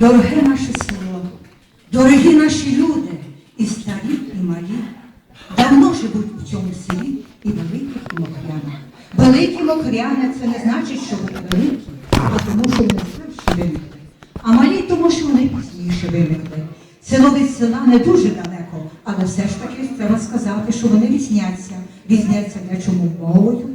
Дороге наше село, дорогі наші люди, і старі, і малі. Давно живуть в цьому селі і великі і мокряни. Великі мокряни це не значить, що вони великі, а тому, що вони старші виникли. А малі тому, що вони пізніше виникли. Село від села не дуже далеко, але все ж таки треба сказати, що вони різняться. Різняться чому мовою.